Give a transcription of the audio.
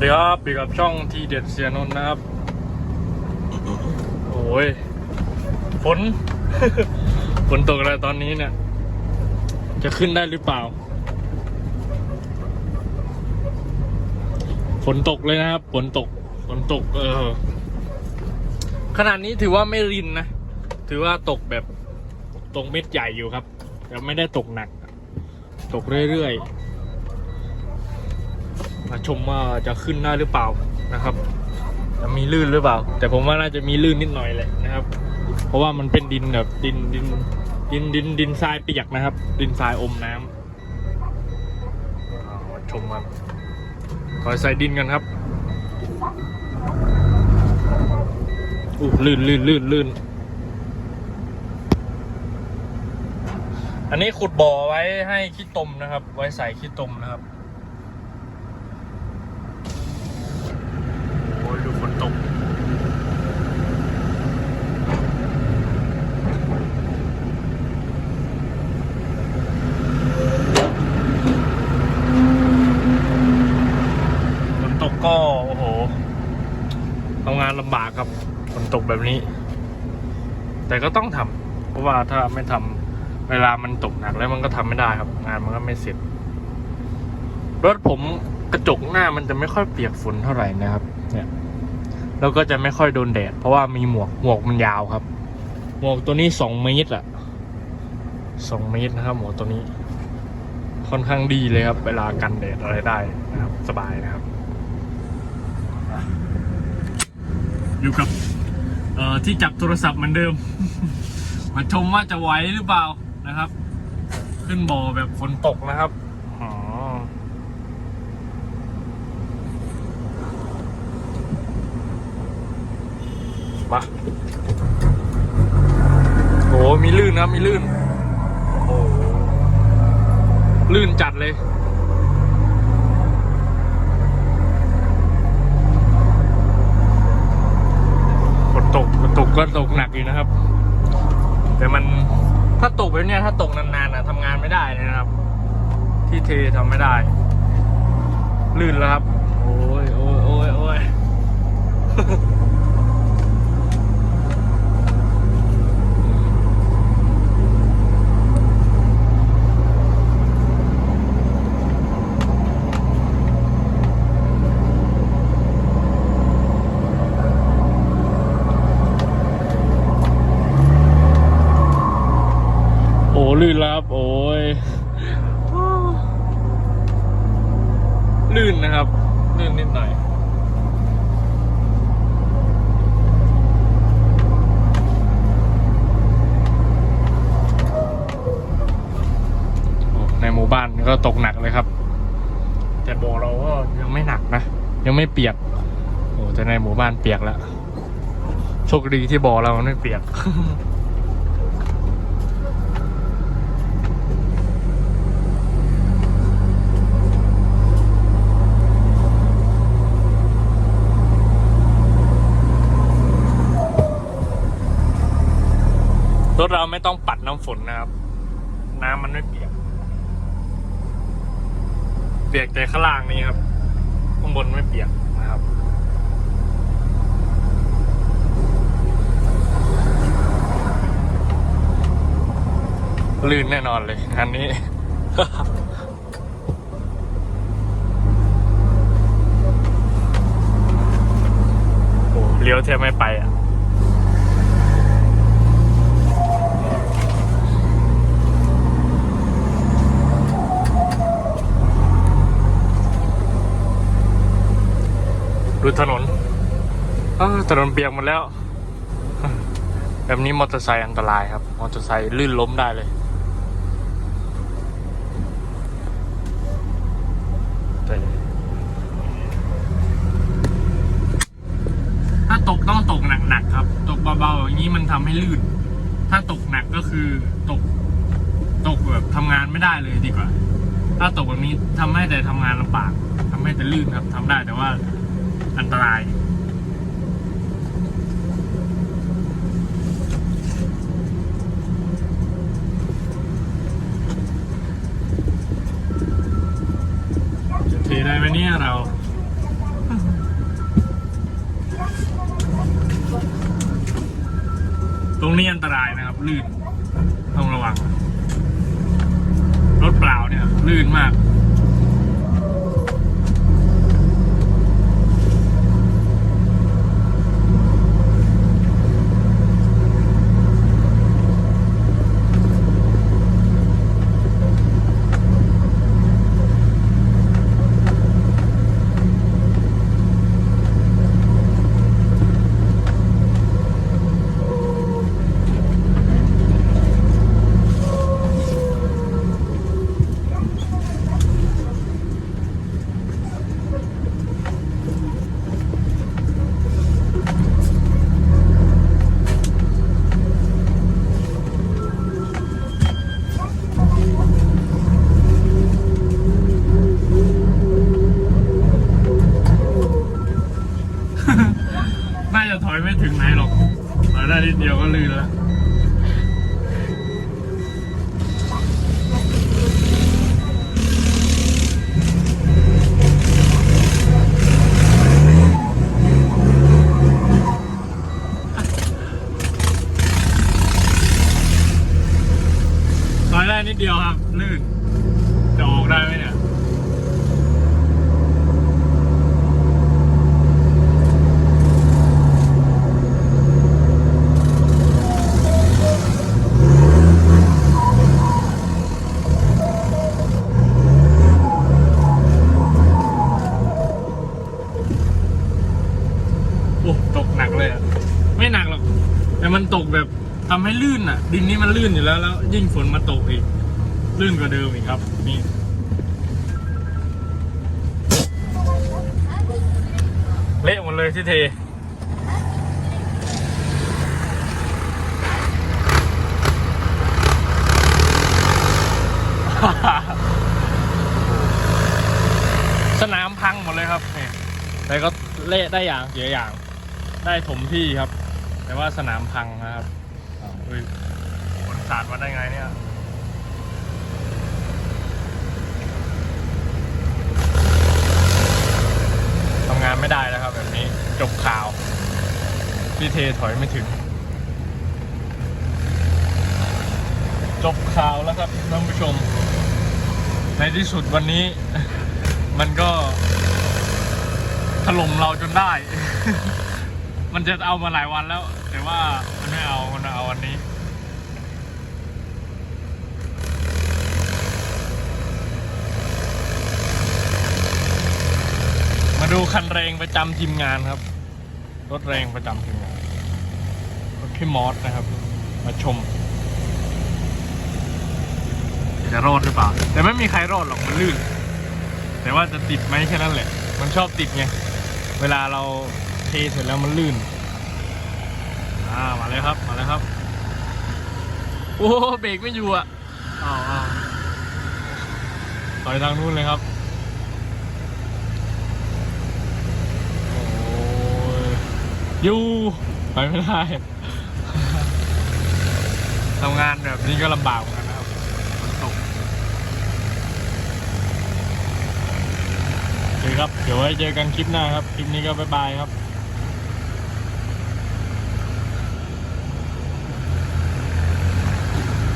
สวัสดีครับอยู่กับช่องทีเด็ดเสียนนท์นะครับ โอ้ย ฝน ฝนตกอะไรตอนนี้เนี่ย จะขึ้นได้หรือเปล่า ฝนตกเลยนะครับ ฝนตก ฝนตก เออ ขนาดนี้ถือว่าไม่รินนะ ถือว่าตกแบบ ตกเม็ดใหญ่อยู่ครับ แต่ไม่ได้ตกหนัก ตกเรื่อยๆ มาชมว่าจะขึ้นได้หรือเปล่านะครับ จะมีลื่นหรือเปล่า แต่ผมว่าน่าจะมีลื่นนิดหน่อยแหละนะครับ เพราะว่ามันเป็นดินแบบดินดินดินดินดินทรายเปียกนะครับ ดินทรายอมน้ำอ่ามาชมกันขอยใส่ดินกันครับอู้ลื่นลื่นลื่นลื่นอันนี้ขุดบ่อไว้ให้ขี้ตมนะครับ ไว้ใส่ขี้ตมนะครับ โอ้ยดูฝนตก ฝนตกก็โอ้โหทำงานลำบากครับฝนตก แบบนี้ แต่ก็ต้องทำเพราะว่าถ้าไม่ทำเวลามันตกหนักแล้วมันก็ทำไม่ได้ครับ งานมันก็ไม่เสร็จ รถผมกระจกหน้ามันจะไม่ค่อยเปียกฝนเท่าไหร่นะครับ เนี่ยแล้วก็จะไม่ค่อยโดนแดด เพราะว่ามีหมวกหมวกมันยาวครับ หมวกตัวนี้สองเมตรอะสองเมตรนะครับ หมวกตัวนี้ ค่อนข้างดีเลยครับ เวลากันแดดอะไรได้นะครับ สบายนะครับ อยู่กับ เอ่อที่จับโทรศัพท์เหมือนเดิม มาชมว่าจะไหวหรือเปล่านะครับ ขึ้นบ่อแบบฝนตกนะครับอ๋อมาโอ้มีลื่นนะมีลื่น โอ้ลื่นจัดเลย ฝนตกฝน ตกหนักอยู่นะครับ แต่มันถ้าตกแบบนี้ถ้าตกนานๆนะทำงานไม่ได้เลยนะครับ ที่เททำไม่ได้ ลื่นแล้วครับ โอ้ยโอ้ยโอ้ยโอ้ย ลื่นแล้วครับ โอ้ยลื่นนะครับ ลื่นนิดหน่อยในหมู่บ้านก็ตกหนักเลยครับ แต่บอเราก็ยังไม่หนักนะ ยังไม่เปียก โอ้แต่ในหมู่บ้านเปียกแล้ว โชคดีที่บ่อเรามันไม่เปียก รถเราไม่ต้องปัดน้ำฝนนะครับ น้ำมันไม่เปียก เปียกแต่ข้างล่างนี้ครับ ข้างบนไม่เปียกนะครับลื่นแน่นอนเลยงานนี้โอ้เลี้ยวแทบไม่ไปอะ ดูถนนถนนเปียกหมดแล้ว แบบนี้มอเตอร์ไซค์อันตรายครับ มอเตอร์ไซค์ลื่นล้มได้เลยถ้าตกต้องตกหนักๆครับ ตกเบาๆอย่างนี้มันทำให้ลื่น ถ้าตกหนักก็คือตก ตกแบบทำงานไม่ได้เลยดีกว่า ถ้าตกแบบนี้ทำให้แต่ทำงานลำบากทำให้แต่ลื่นครับทำได้แต่ว่า อันตราย จะเทได้ไหมเนี่ยเราตรงนี้อันตรายนะครับ ลื่น ต้องระวัง รถเปล่าเนี่ย ลื่นมาก อยได้นิดเดียวครับลื่นจะออกได้ไหมเนี่ย โอ้ตกหนักเลยอะไม่หนักหรอก แต่มันตกแบบ ทำให้ลื่นอะ ดินนี้มันลื่นอยู่แล้วแล้ว ยิ่งฝนมาตกอีก ลื่นกว่าเดิมอีกครับ นี่เละหมดเลยที่เทสนามพังหมดเลยครับนี่แต่ก็เละได้อย่างเสียอย่าง ได้ถมที่ครับ แต่ว่าสนามพังนะครับ อ้าวเฮ้ยฝนสาดมาได้ไงเนี่ยทำงานไม่ได้แล้วครับ แบบนี้จบข่าว พี่เทถอยไม่ถึง จบข่าวแล้วครับท่านผู้ชม ในที่สุดวันนี้ มันก็ถล่มเราจนได้ มันจะเอามาหลายวันแล้ว แต่ว่ามันไม่เอามันเอาวันนี้มาดูคันแรงประจำทีมงานครับ รถแรงประจำทีมงาน รถพี่มอสนะครับ มาชม จะรอดหรือเปล่า แต่ไม่มีใครรอดหรอกมันลื่น แต่ว่าจะติดไหมแค่นั้นแหละ มันชอบติดไง เวลาเราเทเสร็จแล้วมันลื่น อ่ามาเลยครับมาเลยครับ โอ้เบรกไม่อยู่อะอ้าวอ้าวถอยทางนู้นเลยครับโอ้ยอยู่ไปไม่ได้ทำงานแบบนี้ก็ลำบากเหมือนกันนะครับฝนตกโอเคครับ เดี๋ยวไว้เจอกันคลิปหน้าครับ คลิปนี้ก็บ๊ายบายครับ